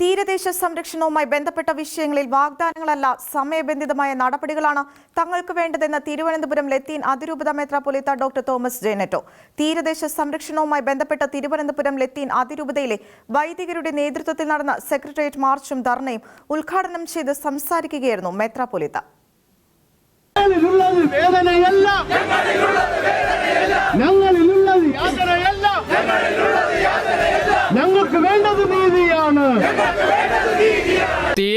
തീരദേശ സംരക്ഷണവുമായി ബന്ധപ്പെട്ട വിഷയങ്ങളിൽ വാഗ്ദാനങ്ങളല്ല സമയബന്ധിതമായ നടപടികളാണ് തങ്ങൾക്ക് വേണ്ടതെന്ന് തിരുവനന്തപുരം ലത്തീൻ അതിരൂപത മെത്രാപൊലിത്ത ഡോക്ടർ തോമസ് ജേനറ്റോ. തീരദേശ സംരക്ഷണവുമായി ബന്ധപ്പെട്ട തിരുവനന്തപുരം ലത്തീൻ അതിരൂപതയിലെ വൈദികരുടെ നേതൃത്വത്തിൽ നടന്ന സെക്രട്ടേറിയറ്റ് മാർച്ചും ധർണയും ഉദ്ഘാടനം ചെയ്ത് സംസാരിക്കുകയായിരുന്നു മെത്രാപൊലിത്ത ഞങ്ങൾക്ക് വേണ്ടത്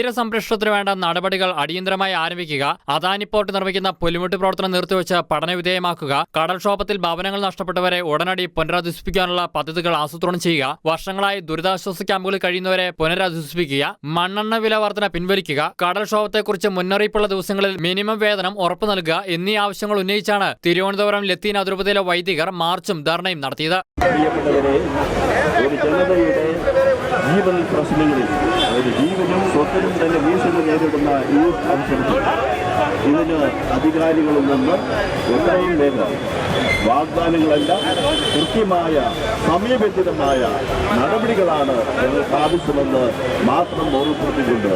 തീരസംരക്ഷണത്തിന് വേണ്ട നടപടികൾ അടിയന്തരമായി ആരംഭിക്കുക അദാനി പോർട്ട് നിർമ്മിക്കുന്ന പുലിമുട്ട് പ്രവർത്തനം നിർത്തിവെച്ച് പഠനവിധേയമാക്കുക കടൽക്ഷോഭത്തിൽ ഭവനങ്ങൾ നഷ്ടപ്പെട്ടവരെ ഉടനടി പുനരധിവസിപ്പിക്കാനുള്ള പദ്ധതികൾ ആസൂത്രണം ചെയ്യുക വർഷങ്ങളായി ദുരിതാശ്വാസ ക്യാമ്പുകളിൽ കഴിയുന്നവരെ പുനരധിവസിപ്പിക്കുക മണ്ണെണ്ണ വില വർധന പിൻവലിക്കുക കടൽക്ഷോഭത്തെക്കുറിച്ച് മുന്നറിയിപ്പുള്ള ദിവസങ്ങളിൽ മിനിമം വേതനം ഉറപ്പു നൽകുക എന്നീ ആവശ്യങ്ങൾ ഉന്നയിച്ചാണ് തിരുവനന്തപുരം ലത്തീൻ അതിർപ്പതിയിലെ വൈദികർ മാർച്ചും ധർണയും നടത്തിയത്. ജീവൻ പ്രശ്നങ്ങളിൽ ജീവനും സ്വത്തിനും തന്നെ ഭീഷണി നേരിടുന്ന ഈ അവസരത്തിൽ ഇതിന് അധികാരികളിൽ നിന്ന് എത്രയും വേഗം വാഗ്ദാനങ്ങളല്ല കൃത്യമായ സമയബന്ധിതമായ നടപടികളാണ് ഞങ്ങൾക്ക് ആവശ്യമെന്ന് മാത്രം ഓർമ്മപ്പെടുത്തിക്കൊണ്ട്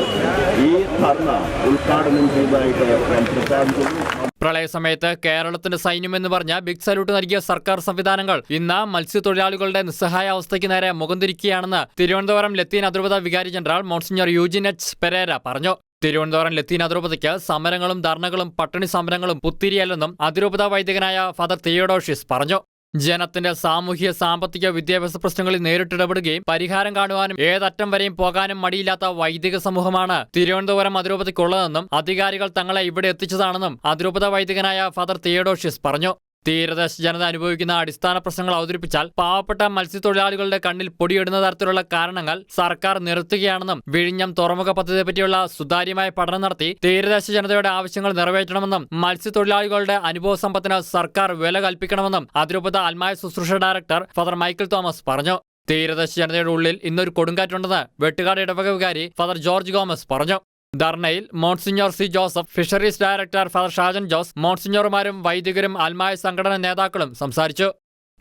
ഈ ധർണ ഉദ്ഘാടനം ചെയ്തതായിട്ട് ഞാൻ പ്രഖ്യാപിക്കുന്നു. പ്രളയസമയത്ത് കേരളത്തിന്റെ സൈന്യമെന്ന് പറഞ്ഞ ബിഗ് സല്യൂട്ട് നൽകിയ സർക്കാർ സംവിധാനങ്ങൾ ഇന്ന് മത്സ്യത്തൊഴിലാളികളുടെ നിസ്സഹായ അവസ്ഥയ്ക്ക് നേരെ മുഖം തിരിക്കുകയാണെന്ന് തിരുവനന്തപുരം ലത്തീൻ അതിർവത വികാരി general monsignor Eugene H Pereira പറഞ്ഞു. തിരുവനന്തപുരം ലത്തീൻ അതിരൂപതയ്ക്ക് സമരങ്ങളും ധർണകളും പട്ടിണി സമരങ്ങളും പുത്തിരിയല്ലെന്നും അതിരൂപത വൈദികനായ ഫാദർ തിയോഡോഷിസ് പറഞ്ഞു. ജനത്തിന്റെ സാമൂഹിക സാമ്പത്തിക വിദ്യാഭ്യാസ പ്രശ്നങ്ങളിൽ നേരിട്ടിടപെടുകയും പരിഹാരം കാണുവാനും ഏതറ്റം വരെയും പോകാനും മടിയില്ലാത്ത വൈദിക സമൂഹമാണ് തിരുവനന്തപുരം അതിരൂപതയ്ക്കുള്ളതെന്നും അധികാരികൾ തങ്ങളെ ഇവിടെ എത്തിച്ചതാണെന്നും അതിരൂപത വൈദികനായ ഫാദർ തിയഡോഷ്യസ് പറഞ്ഞു. തീരദേശ ജനത അനുഭവിക്കുന്ന അടിസ്ഥാന പ്രശ്നങ്ങൾ അവതരിപ്പിച്ചാൽ പാവപ്പെട്ട മത്സ്യത്തൊഴിലാളികളുടെ കണ്ണിൽ പൊടിയിടുന്ന തരത്തിലുള്ള കാരണങ്ങൾ സർക്കാർ നിർത്തുകയാണെന്നും വിഴിഞ്ഞം തുറമുഖ പദ്ധതിയെപ്പറ്റിയുള്ള സുതാര്യമായ പഠനം നടത്തി തീരദേശ ജനതയുടെ ആവശ്യങ്ങൾ നിറവേറ്റണമെന്നും മത്സ്യത്തൊഴിലാളികളുടെ അനുഭവ സമ്പത്തിന് സർക്കാർ വില കൽപ്പിക്കണമെന്നും അതിരൂപത അൽമായ ശുശ്രൂഷ ഡയറക്ടർ ഫാദർ മൈക്കിൾ തോമസ് പറഞ്ഞു. തീരദേശ ജനതയുടെ ഉള്ളിൽ ഇന്നൊരു കൊടുങ്കാറ്റുണ്ടെന്ന് വെട്ടുകാട് ഇടവക വികാരി ഫാദർ ജോർജ് ഗോമസ് പറഞ്ഞു. ധർണയിൽ monsignor C Joseph fisheries director father Shajan Jose മോൺസിഞ്ഞോറുമാരും വൈദികരും ആത്മായ സംഘടനാ നേതാക്കളും സംസാരിച്ചു.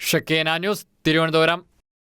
ഷക്കീന ന്യൂസ് തിരുവനന്തപുരം.